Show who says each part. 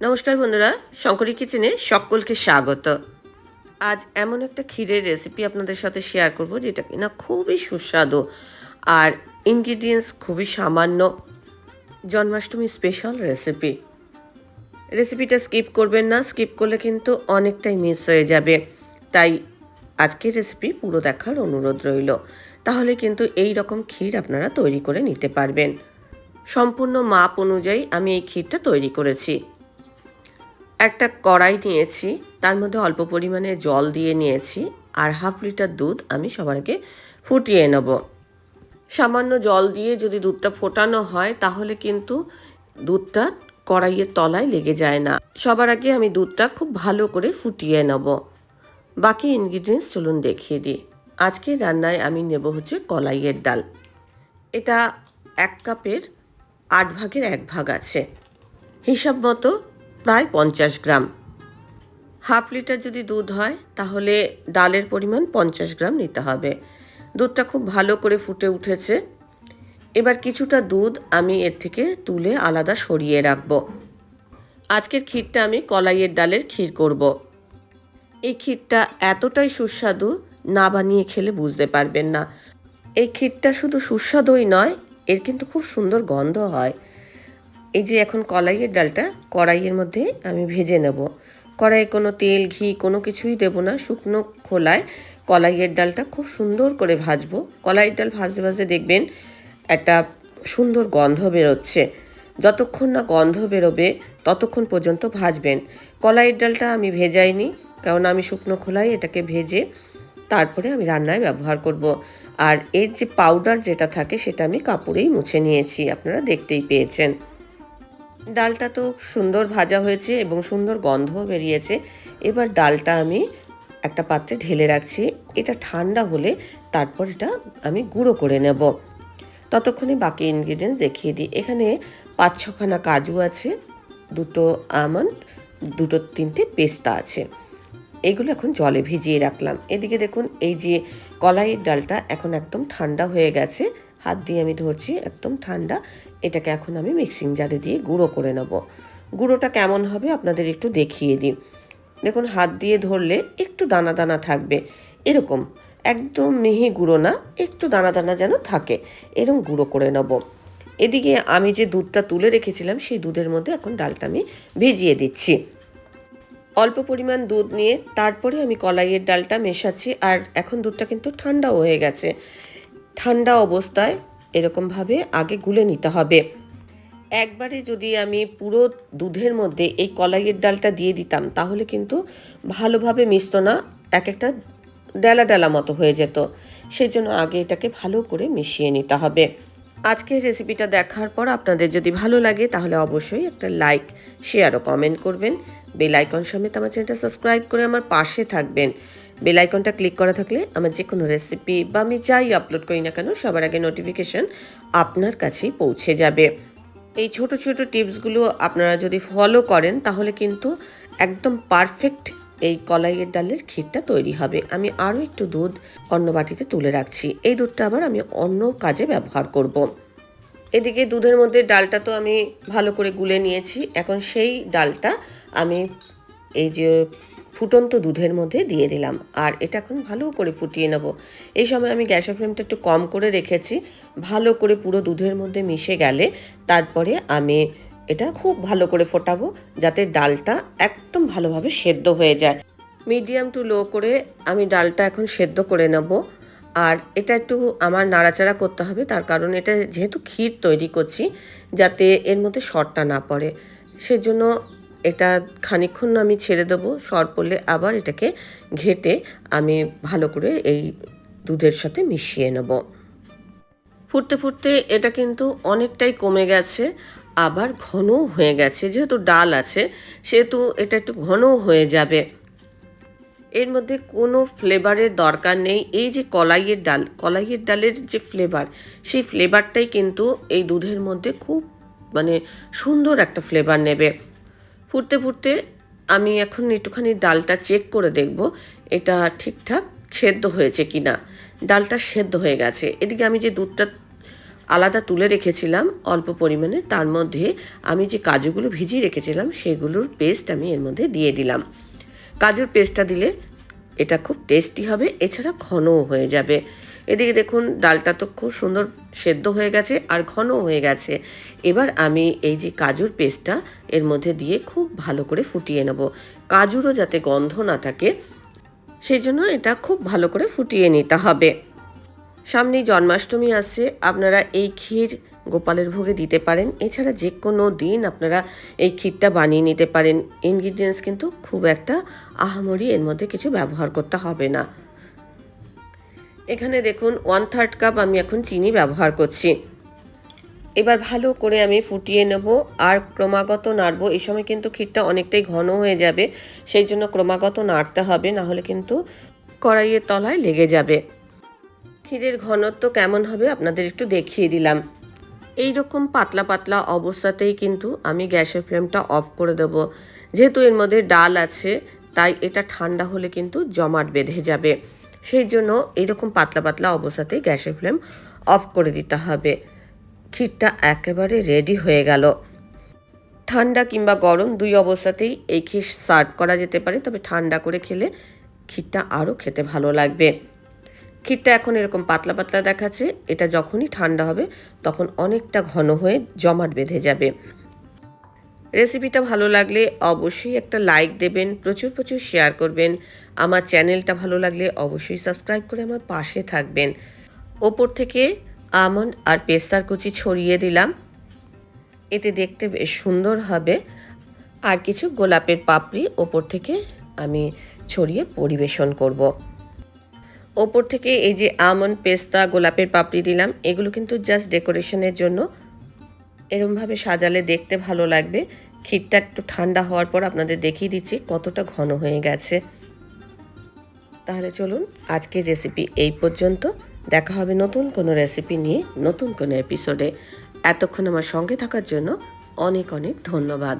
Speaker 1: নমস্কার বন্ধুরা, শঙ্করী কিচেনে সকলকে স্বাগত। আজ এমন একটা ক্ষীরের রেসিপি আপনাদের সাথে শেয়ার করব যেটা কিনা খুবই সুস্বাদু আর ইনগ্রিডিয়েন্টস খুবই সামান্য জন্মাষ্টমী স্পেশাল রেসিপি রেসিপিটা স্কিপ করবেন না স্কিপ করলে কিন্তু অনেকটাই মিস হয়ে যাবে। তাই আজকের রেসিপি পুরো দেখার অনুরোধ রইল। তাহলে কিন্তু এই রকম ক্ষীর আপনারা তৈরি করে নিতে পারবেন। সম্পূর্ণ মাপ অনুযায়ী আমি এই ক্ষীরটা তৈরি করেছি। একটা কড়াই নিয়েছি, তার মধ্যে অল্প পরিমাণে জল দিয়ে নিয়েছি আর হাফ লিটার দুধ আমি সবার আগে ফুটিয়ে নেব। সামান্য জল দিয়ে যদি দুধটা ফোটানো হয়, তাহলে কিন্তু দুধটা কড়াইয়ের তলায় লেগে যায় না। সবার আগে আমি দুধটা খুব ভালো করে ফুটিয়ে নেব। বাকি ইনগ্রিডিয়েন্টস চলুন দেখিয়ে দিই। আজকে রান্নায় আমি নেব হচ্ছে কলাইয়ের ডাল। এটা এক কাপের আট ভাগের এক ভাগ আছে। হিসাব মতো প্রায় পঞ্চাশ গ্রাম। হাফ লিটার যদি দুধ হয়, তাহলে ডালের পরিমাণ পঞ্চাশ গ্রাম নিতে হবে। দুধটা খুব ভালো করে ফুটে উঠেছে। এবার কিছুটা দুধ আমি এর থেকে তুলে আলাদা সরিয়ে রাখব। আজকের ক্ষীরটা আমি কলাইয়ের ডালের ক্ষীর করব। এই ক্ষীরটা এতটাই সুস্বাদু, না বানিয়ে খেলে বুঝতে পারবেন না। এই ক্ষীরটা শুধু সুস্বাদুই নয়, এর কিন্তু খুব সুন্দর গন্ধ হয়। এই যে এখন কলাইয়ের ডালটা কড়াইয়ের মধ্যে আমি ভেজে নেব। কড়াইয়ে কোনো তেল, ঘি, কোনো কিছুই দেব না। শুকনো খোলায় কলাইয়ের ডালটা খুব সুন্দর করে ভাজবো। কলাইয়ের ডাল ভাজতে ভাজতে দেখবেন একটা সুন্দর গন্ধ বেরোচ্ছে। যতক্ষণ না গন্ধ বেরোবে, ততক্ষণ পর্যন্ত ভাজবেন। কলাইয়ের ডালটা আমি ভেজাইনি, কারণ আমি শুকনো খোলায় এটাকে ভেজে তারপরে আমি রান্নায় ব্যবহার করব। আর এর যে পাউডার যেটা থাকে, সেটা আমি কাপড়েই মুছে নিয়েছি। আপনারা দেখতেই পেয়েছেন। ডালটা তো সুন্দর ভাজা হয়েছে এবং সুন্দর গন্ধও বেরিয়েছে। এবার ডালটা আমি একটা পাত্রে ঢেলে রাখছি। এটা ঠান্ডা হলে তারপর এটা আমি গুঁড়ো করে নেব। ততক্ষণে বাকি ইনগ্রিডিয়েন্টস দেখিয়ে দিই। এখানে পাঁচ ছখানা কাজু আছে, দুটো আমন্ড দুটো তিনটে পেস্তা আছে। এগুলো এখন জলে ভিজিয়ে রাখলাম। এদিকে দেখুন, এই যে কলাইয়ের ডালটা এখন একদম ঠান্ডা হয়ে গেছে। হাত দিয়ে আমি ধরছি একদম ঠান্ডা। এটাকে এখন আমি মিক্সিং জারে দিয়ে গুঁড়ো করে নেব। গুঁড়োটা কেমন হবে আপনাদের একটু দেখিয়ে দিই। দেখুন, হাত দিয়ে ধরলে একটু দানা দানা থাকবে। এরকম, একদম মিহি গুঁড়ো না, একটু দানা দানা যেন থাকে। এরকম গুঁড়ো করে নেব। এদিকে আমি যে দুধটা তুলে রেখেছিলাম, সেই দুধের মধ্যে এখন ডালটা আমি ভিজিয়ে দিচ্ছি। অল্প পরিমাণ দুধ নিয়ে তারপরে আমি কলাইয়ের ডালটা মেশাচ্ছি। আর এখন দুধটা কিন্তু ঠান্ডাও হয়ে গেছে। ঠান্ডা অবস্থায় এরকমভাবে আগে গুলে নিতে হবে। একবারে যদি আমি পুরো দুধের মধ্যে এই কলাইয়ের ডালটা দিয়ে দিতাম, তাহলে কিন্তু ভালোভাবে মিশত না এক একটা ডেলা ডেলা মতো হয়ে যেত। সেই জন্য আগে এটাকে ভালো করে মিশিয়ে নিতে হবে। আজকের রেসিপিটা দেখার পর আপনাদের যদি ভালো লাগে, তাহলে অবশ্যই একটা লাইক, শেয়ার ও কমেন্ট করবেন। বেল আইকন সমেত আমার চ্যানেলটা সাবস্ক্রাইব করে আমার পাশে থাকবেন। বেল আইকনটা ক্লিক করা থাকলে আমার যে কোনো রেসিপি বা আমি যাই আপলোড করি না কেন, সবার আগে নোটিফিকেশন আপনার কাছেই পৌঁছে যাবে। এই ছোট ছোট টিপসগুলো আপনারা যদি ফলো করেন, তাহলে কিন্তু একদম পারফেক্ট এই কলাইয়ের ডালের ক্ষীরটা তৈরি হবে। আমি আরও একটু দুধ অন্য বাটিতে তুলে রাখছি। এই দুধটা আবার আমি অন্য কাজে ব্যবহার করব। এদিকে দুধের মধ্যে ডালটা তো আমি ভালো করে গুলে নিয়েছি। এখন সেই ডালটা আমি এই যে ফুটন্ত দুধের মধ্যে দিয়ে দিলাম। আর এটা এখন ভালো করে ফুটিয়ে নেব। এই সময় আমি গ্যাসের ফ্লেমটা একটু কম করে রেখেছি। ভালো করে পুরো দুধের মধ্যে মিশে গেলে তারপরে আমি এটা খুব ভালো করে ফোটাবো যাতে ডালটা একদম ভালোভাবে সেদ্ধ হয়ে যায়। মিডিয়াম টু লো করে আমি ডালটা এখন সেদ্ধ করে নেব। আর এটা একটু আমার নাড়াচাড়া করতে হবে। তার কারণ এটা যেহেতু ক্ষীর তৈরি করছি যাতে এর মধ্যে শর্টটা না পড়ে। সেজন্য এটা খানিক্ষণ আমি ছেড়ে দেবো, সর পড়লে আবার এটাকে ঘেটে আমি ভালো করে এই দুধের সাথে মিশিয়ে নেব। ফুটতে ফুটতে এটা কিন্তু অনেকটাই কমে গেছে, আবার ঘন হয়ে গেছে, যেহেতু ডাল আছে, সেহেতু এটা একটু ঘনও হয়ে যাবে। এর মধ্যে কোনো ফ্লেভারের দরকার নেই, এই যে কলাইয়ের ডাল, কলাইয়ের ডালের যে ফ্লেভার, সেই ফ্লেভারটাই কিন্তু এই দুধের মধ্যে খুব মানে সুন্দর একটা ফ্লেভার নেবে। ফুটতে ফুটতে আমি এখন একটুখানি ডালটা চেক করে দেখব, এটা ঠিকঠাক সেদ্ধ হয়েছে কি না ডালটা সেদ্ধ হয়ে গেছে। এদিকে আমি যে দুধটা আলাদা তুলে রেখেছিলাম অল্প পরিমাণে, তার মধ্যে আমি যে কাজুগুলো ভিজিয়ে রেখেছিলাম, সেগুলোর পেস্ট আমি এর মধ্যে দিয়ে দিলাম। কাজুর পেস্টটা দিলে এটা খুব টেস্টি হবে, এছাড়া ঘনও হয়ে যাবে। এদিকে দেখুন, ডালটা তো খুব সুন্দর সেদ্ধ হয়ে গেছে আর ঘন হয়ে গেছে। এবার আমি এই যে কাজুর পেস্টটা, এর মধ্যে দিয়ে খুব ভালো করে ফুটিয়ে নেব। কাজুরও যাতে গন্ধ না থাকে, সেই জন্য এটা খুব ভালো করে ফুটিয়ে নিতে হবে। সামনেই জন্মাষ্টমী আসছে, আপনারা এই ক্ষীর গোপালের ভোগে দিতে পারেন। এছাড়া যে কোনো দিন আপনারা এই ক্ষীরটা বানিয়ে নিতে পারেন। ইনগ্রিডিয়েন্টস কিন্তু খুব একটা আহামরি এর মধ্যে কিছু ব্যবহার করতে হবে না। এখানে দেখুন ওয়ান থার্ড কাপ আমি এখন চিনি ব্যবহার করছি। এবার ভালো করে আমি ফুটিয়ে নেব আর ক্রমাগত নাড়বো। এই সময় কিন্তু ক্ষীরটা অনেকটাই ঘন হয়ে যাবে, সেই জন্য ক্রমাগত নাড়তে হবে, না হলে কিন্তু কড়াইয়ের তলায় লেগে যাবে। ক্ষীরের ঘনত্ব কেমন হবে আপনাদের একটু দেখিয়ে দিলাম। এই রকম পাতলা পাতলা অবস্থাতেই কিন্তু আমি গ্যাসের ফ্লেমটা অফ করে দেব। যেহেতু এর মধ্যে ডাল আছে, তাই এটা ঠান্ডা হলে কিন্তু জমাট বেঁধে যাবে। সেই জন্য এরকম পাতলা পাতলা অবস্থাতেই গ্যাসের ফ্লেম অফ করে দিতে হবে। ক্ষীরটা একেবারে রেডি হয়ে গেল। ঠান্ডা কিংবা গরম দুই অবস্থাতেই এই ক্ষীর সার্ভ করা যেতে পারে, তবে ঠান্ডা করে খেলে ক্ষীরটা আরও খেতে ভালো লাগবে। ক্ষীরটা এখন এরকম পাতলা পাতলা দেখাচ্ছে, এটা যখনই ঠান্ডা হবে তখন অনেকটা ঘন হয়ে জমাট বেঁধে যাবে। রেসিপিটা ভালো লাগলে অবশ্যই একটা লাইক দেবেন, প্রচুর প্রচুর শেয়ার করবেন। আমার চ্যানেলটা ভালো লাগলে অবশ্যই সাবস্ক্রাইব করে আমার পাশে থাকবেন। ওপর থেকে আমন্ড আর পেস্তার কুচি ছড়িয়ে দিলাম। এতে দেখতে বেশ সুন্দর হবে। আর কিছু গোলাপের পাপড়ি ওপর থেকে আমি ছড়িয়ে পরিবেশন করব। ওপর থেকে এই যে আমন্ড, পেস্তা, গোলাপের পাপড়ি দিলাম, এগুলো কিন্তু জাস্ট ডেকোরেশনের জন্য এরমভাবে সাজালে দেখতে ভালো লাগবে। ক্ষীরটা একটু ঠান্ডা হওয়ার পর আপনাদের দেখিয়ে দিচ্ছি কতটা ঘন হয়ে গেছে। তাহলে চলুন আজকের রেসিপি এই পর্যন্ত। দেখা হবে নতুন কোনো রেসিপি নিয়ে নতুন কোনো এপিসোডে এতক্ষণ আমার সঙ্গে থাকার জন্য অনেক অনেক ধন্যবাদ।